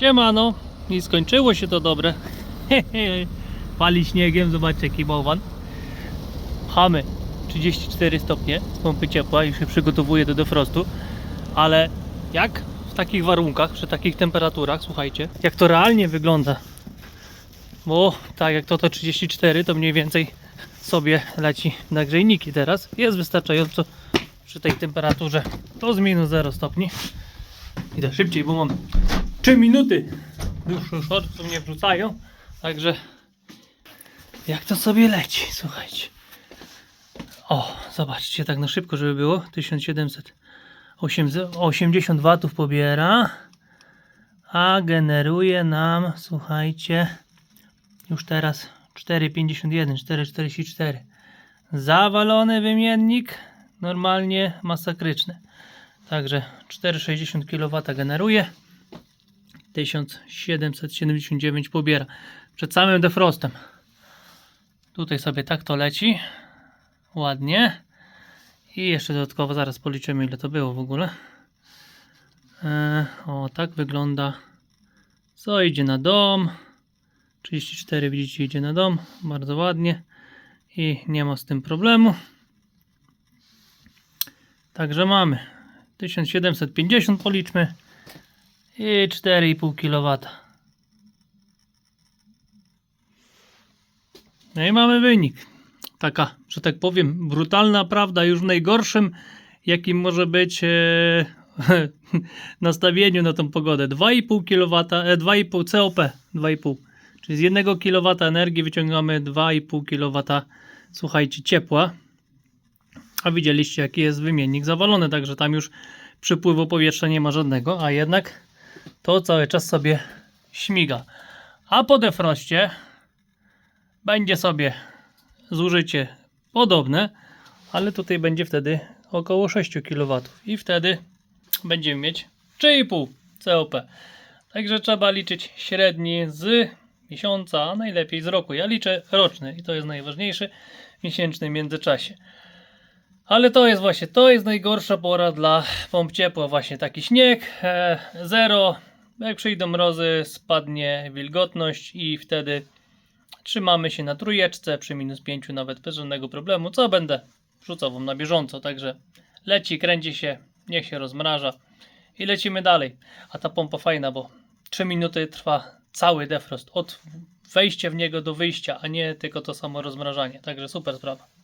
Siemano, i skończyło się to dobre. Pali śniegiem, zobaczcie jaki bałwan. Chamy 34 stopnie z pompy ciepła i się przygotowuje do defrostu. Ale jak w takich warunkach, przy takich temperaturach, słuchajcie, jak to realnie wygląda. Bo tak jak to to 34, to mniej więcej sobie leci nagrzejniki teraz. Jest wystarczająco przy tej temperaturze. To z minus 0 stopni. Idę szybciej, bo mam 3 minuty. Już, już od mnie wrzucają. Także jak to sobie leci, słuchajcie. O, zobaczcie, tak na szybko, żeby było. 1780 watów pobiera. A generuje nam, słuchajcie, już teraz 4,51, 4,44. Zawalony wymiennik, normalnie masakryczny. Także 4,60 kW generuje, 1779 pobiera. Przed samym defrostem. Tutaj sobie tak to leci. Ładnie. I jeszcze dodatkowo zaraz policzymy ile to było w ogóle. E, o, tak wygląda. Co idzie na dom? 34 widzicie idzie na dom. Bardzo ładnie. I nie ma z tym problemu. Także mamy 1750 policzmy i 4,5 kW. No i mamy wynik. Taka, że tak powiem, brutalna prawda już w najgorszym, jakim może być e, nastawieniu na tą pogodę. 2,5 kW, e, 2,5 COP, 2,5. Czyli z 1 kW energii wyciągamy 2,5 kW, słuchajcie, ciepła. A widzieliście, jaki jest wymiennik zawalony, także tam już przypływu powietrza nie ma żadnego, a jednak to cały czas sobie śmiga. A po defroście będzie sobie zużycie podobne, ale tutaj będzie wtedy około 6 kW i wtedy będziemy mieć 3,5 COP. Także trzeba liczyć średni z miesiąca, a najlepiej z roku. Ja liczę roczny i to jest najważniejszy, miesięczny międzyczasie. Ale to jest właśnie, to jest najgorsza pora dla pomp ciepła, właśnie taki śnieg, e, zero, jak przyjdą mrozy, spadnie wilgotność i wtedy trzymamy się na trójeczce, przy minus 5 nawet bez żadnego problemu, co będę wrzucał wam na bieżąco, także leci, kręci się, niech się rozmraża i lecimy dalej. A ta pompa fajna, bo 3 minuty trwa cały defrost, od wejścia w niego do wyjścia, a nie tylko to samo rozmrażanie, także super sprawa.